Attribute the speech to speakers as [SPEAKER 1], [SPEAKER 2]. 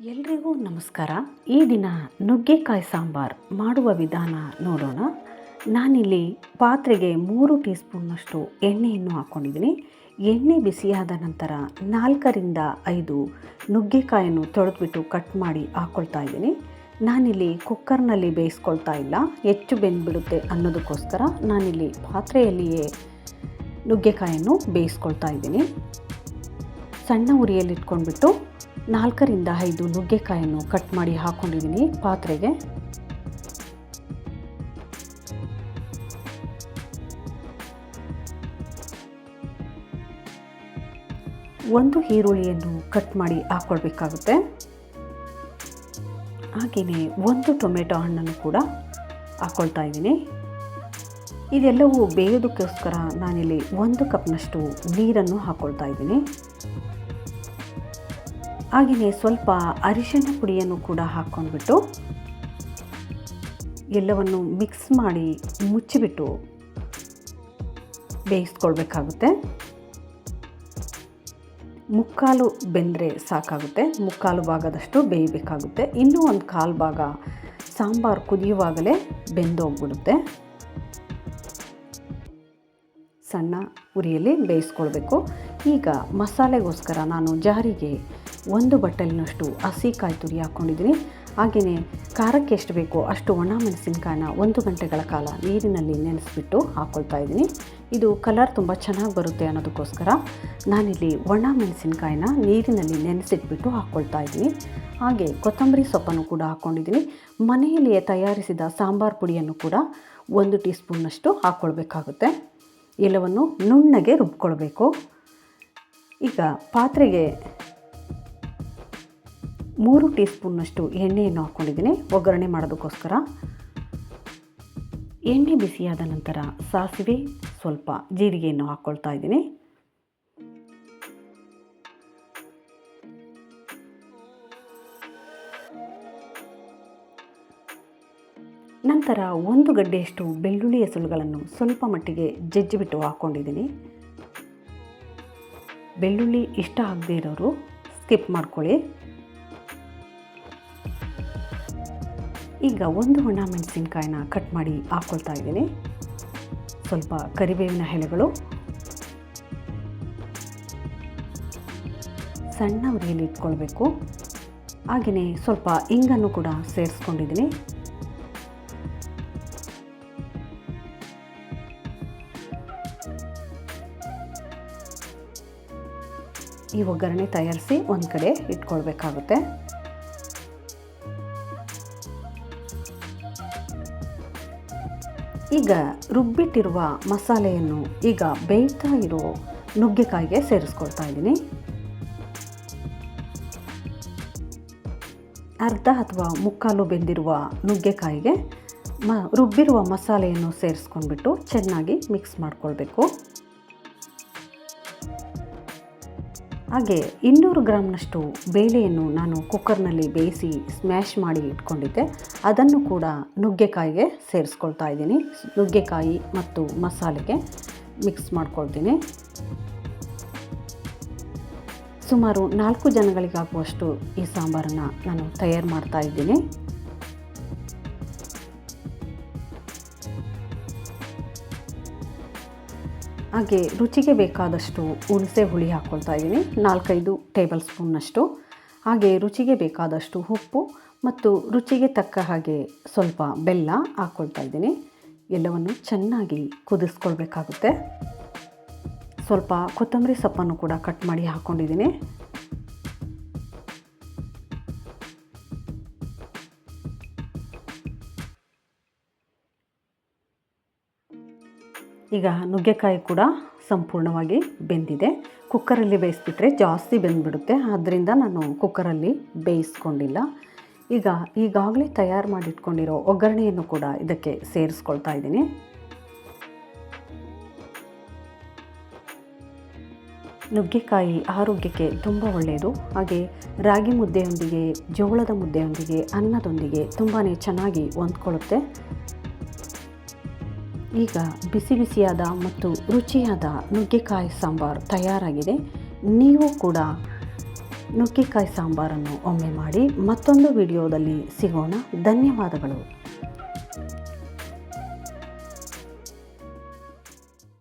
[SPEAKER 1] ಎಲ್ರಿಗೂ ನಮಸ್ಕಾರ. ಈ ದಿನ ನುಗ್ಗೆಕಾಯಿ ಸಾಂಬಾರು ಮಾಡುವ ವಿಧಾನ ನೋಡೋಣ. ನಾನಿಲ್ಲಿ ಪಾತ್ರೆಗೆ ಮೂರು ಟೀ ಸ್ಪೂನ್ನಷ್ಟು ಎಣ್ಣೆಯನ್ನು ಹಾಕ್ಕೊಂಡಿದ್ದೀನಿ ಎಣ್ಣೆ ಬಿಸಿಯಾದ ನಂತರ ನಾಲ್ಕರಿಂದ ಐದು ನುಗ್ಗೆಕಾಯನ್ನು ತೊಳೆದ್ಬಿಟ್ಟು ಕಟ್ ಮಾಡಿ ಹಾಕ್ಕೊಳ್ತಾ ಇದ್ದೀನಿ. ನಾನಿಲ್ಲಿ ಕುಕ್ಕರ್ನಲ್ಲಿ ಬೇಯಿಸ್ಕೊಳ್ತಾ ಇಲ್ಲ. ಹೆಚ್ಚು ಬೆಂದ್ಬಿಡುತ್ತೆ ಅನ್ನೋದಕ್ಕೋಸ್ಕರ ನಾನಿಲ್ಲಿ ಪಾತ್ರೆಯಲ್ಲಿಯೇ ನುಗ್ಗೆಕಾಯನ್ನು ಬೇಯಿಸ್ಕೊಳ್ತಾ ಇದ್ದೀನಿ. ಸಣ್ಣ ಉರಿಯಲ್ಲಿ ಇಟ್ಕೊಂಡ್ಬಿಟ್ಟು ನಾಲ್ಕರಿಂದ ಐದು ನುಗ್ಗೆಕಾಯನ್ನು ಕಟ್ ಮಾಡಿ ಹಾಕ್ಕೊಂಡಿದ್ದೀನಿ ಪಾತ್ರೆಗೆ. ಒಂದು ಈರುಳ್ಳಿಯನ್ನು ಕಟ್ ಮಾಡಿ ಹಾಕ್ಕೊಳ್ಬೇಕಾಗುತ್ತೆ ಹಾಗೆಯೇ ಒಂದು ಟೊಮೆಟೊ ಹಣ್ಣನ್ನು ಕೂಡ ಹಾಕ್ಕೊಳ್ತಾ ಇದ್ದೀನಿ. ಇದೆಲ್ಲವೂ ಬೇಯೋದಕ್ಕೋಸ್ಕರ ನಾನಿಲ್ಲಿ ಒಂದು ಕಪ್ನಷ್ಟು ನೀರನ್ನು ಹಾಕ್ಕೊಳ್ತಾ ಇದ್ದೀನಿ. ಹಾಗೆಯೇ ಸ್ವಲ್ಪ ಅರಿಶಿಣ ಪುಡಿಯನ್ನು ಕೂಡ ಹಾಕ್ಕೊಂಡ್ಬಿಟ್ಟು ಎಲ್ಲವನ್ನು ಮಿಕ್ಸ್ ಮಾಡಿ ಮುಚ್ಚಿಬಿಟ್ಟು ಬೇಯಿಸ್ಕೊಳ್ಬೇಕಾಗುತ್ತೆ. ಮುಕ್ಕಾಲು ಬೆಂದರೆ ಸಾಕಾಗುತ್ತೆ. ಮುಕ್ಕಾಲು ಭಾಗದಷ್ಟು ಬೇಯಬೇಕಾಗುತ್ತೆ. ಇನ್ನೂ ಒಂದು ಕಾಲು ಭಾಗ ಸಾಂಬಾರು ಕುದಿಯುವಾಗಲೇ ಬೆಂದೋಗ್ಬಿಡುತ್ತೆ. ಸಣ್ಣ ಉರಿಯಲ್ಲಿ ಬೇಯಿಸ್ಕೊಳ್ಬೇಕು. ಈಗ ಮಸಾಲೆಗೋಸ್ಕರ ನಾನು ಜಾರಿಗೆ ಒಂದು ಬಟ್ಟಲಿನಷ್ಟು ಹಸಿ ಕಾಯಿ ತುರಿ ಹಾಕ್ಕೊಂಡಿದ್ದೀನಿ. ಹಾಗೆಯೇ ಖಾರಕ್ಕೆ ಎಷ್ಟು ಬೇಕೋ ಅಷ್ಟು ಒಣ ಮೆಣಸಿನಕಾಯಿನ ಒಂದು ಗಂಟೆಗಳ ಕಾಲ ನೀರಿನಲ್ಲಿ ನೆನೆಸಿಬಿಟ್ಟು ಹಾಕ್ಕೊಳ್ತಾ ಇದ್ದೀನಿ. ಇದು ಕಲರ್ ತುಂಬ ಚೆನ್ನಾಗಿ ಬರುತ್ತೆ ಅನ್ನೋದಕ್ಕೋಸ್ಕರ ನಾನಿಲ್ಲಿ ಒಣ ಮೆಣಸಿನಕಾಯಿನ ನೀರಿನಲ್ಲಿ ನೆನೆಸಿಟ್ಬಿಟ್ಟು ಹಾಕ್ಕೊಳ್ತಾ ಇದ್ದೀನಿ. ಹಾಗೆ ಕೊತ್ತಂಬರಿ ಸೊಪ್ಪನ್ನು ಕೂಡ ಹಾಕ್ಕೊಂಡಿದ್ದೀನಿ. ಮನೆಯಲ್ಲಿಯೇ ತಯಾರಿಸಿದ ಸಾಂಬಾರು ಪುಡಿಯನ್ನು ಕೂಡ ಒಂದು ಟೀ ಸ್ಪೂನ್ನಷ್ಟು ಹಾಕ್ಕೊಳ್ಬೇಕಾಗುತ್ತೆ ಎಲ್ಲವನ್ನು ನುಣ್ಣಗೆ ರುಬ್ಕೊಳ್ಬೇಕು. ಈಗ ಪಾತ್ರೆಗೆ ಮೂರು ಟೀ ಸ್ಪೂನ್ನಷ್ಟು ಎಣ್ಣೆಯನ್ನು ಹಾಕ್ಕೊಂಡಿದ್ದೀನಿ. ಒಗ್ಗರಣೆ ಮಾಡೋದಕ್ಕೋಸ್ಕರ. ಎಣ್ಣೆ ಬಿಸಿಯಾದ ನಂತರ ಸಾಸಿವೆ ಸ್ವಲ್ಪ ಜೀರಿಗೆಯನ್ನು ಹಾಕ್ಕೊಳ್ತಾ ಇದ್ದೀನಿ. ನಂತರ ಒಂದು ಗಡ್ಡೆಯಷ್ಟು ಬೆಳ್ಳುಳ್ಳಿ ಹೆಸರುಗಳನ್ನು ಸ್ವಲ್ಪ ಮಟ್ಟಿಗೆ ಜಜ್ಜಿಬಿಟ್ಟು ಹಾಕ್ಕೊಂಡಿದ್ದೀನಿ. ಬೆಳ್ಳುಳ್ಳಿ ಇಷ್ಟ ಆಗದೇ ಇರೋರು ಸ್ಕಿಪ್ ಮಾಡ್ಕೊಳ್ಳಿ. ಈಗ ಒಂದು ಒಣ ಮೆಣಸಿನ್ಕಾಯಿನ ಕಟ್ ಮಾಡಿ ಹಾಕ್ಕೊಳ್ತಾ ಇದ್ದೀನಿ. ಸ್ವಲ್ಪ ಕರಿಬೇವಿನ ಎಲೆಗಳು. ಸಣ್ಣ ಉರಿಯಲ್ಲಿ ಇಟ್ಕೊಳ್ಬೇಕು. ಹಾಗೆಯೇ ಸ್ವಲ್ಪ ಇಂಗನ್ನು ಕೂಡ ಸೇರಿಸ್ಕೊಂಡಿದ್ದೀನಿ. ಈ ಒಗ್ಗರಣೆ ತಯಾರಿಸಿ ಒಂದು ಕಡೆ ಇಟ್ಕೊಳ್ಬೇಕಾಗುತ್ತೆ. ಈಗ ರುಬ್ಬಿಟ್ಟಿರುವ ಮಸಾಲೆಯನ್ನು ಈಗ ಬೇಯ್ತಾ ಇರೋ ನುಗ್ಗೆಕಾಯಿಗೆ ಸೇರಿಸ್ಕೊಳ್ತಾ ಇದ್ದೀನಿ. ಅರ್ಧ ಅಥವಾ ಮುಕ್ಕಾಲು ಬೆಂದಿರುವ ನುಗ್ಗೆಕಾಯಿಗೆ ಮ ರುಬ್ಬಿರುವ ಮಸಾಲೆಯನ್ನು ಸೇರಿಸ್ಕೊಂಡ್ಬಿಟ್ಟು ಚೆನ್ನಾಗಿ ಮಿಕ್ಸ್ ಮಾಡ್ಕೊಳ್ಬೇಕು. ಹಾಗೆ ಇನ್ನೂರು ಗ್ರಾಮ್ನಷ್ಟು ಬೇಳೆಯನ್ನು ನಾನು ಕುಕ್ಕರ್ನಲ್ಲಿ ಬೇಯಿಸಿ ಸ್ಮ್ಯಾಶ್ ಮಾಡಿ ಇಟ್ಕೊಂಡಿದ್ದೆ. ಅದನ್ನು ಕೂಡ ನುಗ್ಗೆಕಾಯಿಗೆ ಸೇರಿಸ್ಕೊಳ್ತಾ ಇದ್ದೀನಿ. ನುಗ್ಗೆಕಾಯಿ ಮತ್ತು ಮಸಾಲೆಗೆ ಮಿಕ್ಸ್ ಮಾಡ್ಕೊಳ್ತೀನಿ. ಸುಮಾರು ನಾಲ್ಕು ಜನಗಳಿಗಾಗುವಷ್ಟು ಈ ಸಾಂಬಾರನ್ನು ನಾನು ತಯಾರು ಮಾಡ್ತಾ ಇದ್ದೀನಿ. ಹಾಗೆ ರುಚಿಗೆ ಬೇಕಾದಷ್ಟು ಹುಣಸೆ ಹುಳಿ ಹಾಕ್ಕೊಳ್ತಾ ಇದ್ದೀನಿ. ನಾಲ್ಕೈದು ಟೇಬಲ್ ಸ್ಪೂನ್ನಷ್ಟು ಹಾಗೆ ರುಚಿಗೆ ಬೇಕಾದಷ್ಟು ಉಪ್ಪು ಮತ್ತು ರುಚಿಗೆ ತಕ್ಕ ಹಾಗೆ ಸ್ವಲ್ಪ ಬೆಲ್ಲ ಹಾಕ್ಕೊಳ್ತಾ ಇದ್ದೀನಿ. ಎಲ್ಲವನ್ನು ಚೆನ್ನಾಗಿ ಕುದಿಸ್ಕೊಳ್ಬೇಕಾಗುತ್ತೆ. ಸ್ವಲ್ಪ ಕೊತ್ತಂಬರಿ ಸೊಪ್ಪನ್ನು ಕೂಡ ಕಟ್ ಮಾಡಿ ಹಾಕ್ಕೊಂಡಿದ್ದೀನಿ ಈಗ ನುಗ್ಗೆಕಾಯಿ ಕೂಡ ಸಂಪೂರ್ಣವಾಗಿ ಬೆಂದಿದೆ. ಕುಕ್ಕರಲ್ಲಿ ಬೇಯಿಸ್ಬಿಟ್ರೆ ಜಾಸ್ತಿ ಬೆಂದ್ಬಿಡುತ್ತೆ. ಆದ್ದರಿಂದ ನಾನು ಕುಕ್ಕರಲ್ಲಿ ಬೇಯಿಸ್ಕೊಂಡಿಲ್ಲ. ಈಗ ಈಗಾಗಲೇ ತಯಾರು ಮಾಡಿಟ್ಕೊಂಡಿರೋ ಒಗ್ಗರಣೆಯನ್ನು ಕೂಡ ಇದಕ್ಕೆ ಸೇರಿಸ್ಕೊಳ್ತಾ ಇದ್ದೀನಿ. ನುಗ್ಗೆಕಾಯಿ ಆರೋಗ್ಯಕ್ಕೆ ತುಂಬ ಒಳ್ಳೆಯದು. ಹಾಗೆ ರಾಗಿ ಮುದ್ದೆಯೊಂದಿಗೆ ಜೋಳದ ಮುದ್ದೆಯೊಂದಿಗೆ ಅನ್ನದೊಂದಿಗೆ ತುಂಬಾ ಚೆನ್ನಾಗಿ ಹೊಂದ್ಕೊಳ್ಳುತ್ತೆ. ಈಗ ಬಿಸಿ ಬಿಸಿಯಾದ ಮತ್ತು ರುಚಿಯಾದ ನುಗ್ಗೆಕಾಯಿ ಸಾಂಬಾರು ತಯಾರಾಗಿದೆ. ನೀವು ಕೂಡ ನುಗ್ಗೆಕಾಯಿ ಸಾಂಬಾರನ್ನು ಒಮ್ಮೆ ಮಾಡಿ ಮತ್ತೊಂದು ವಿಡಿಯೋದಲ್ಲಿ ಸಿಗೋಣ. ಧನ್ಯವಾದಗಳು.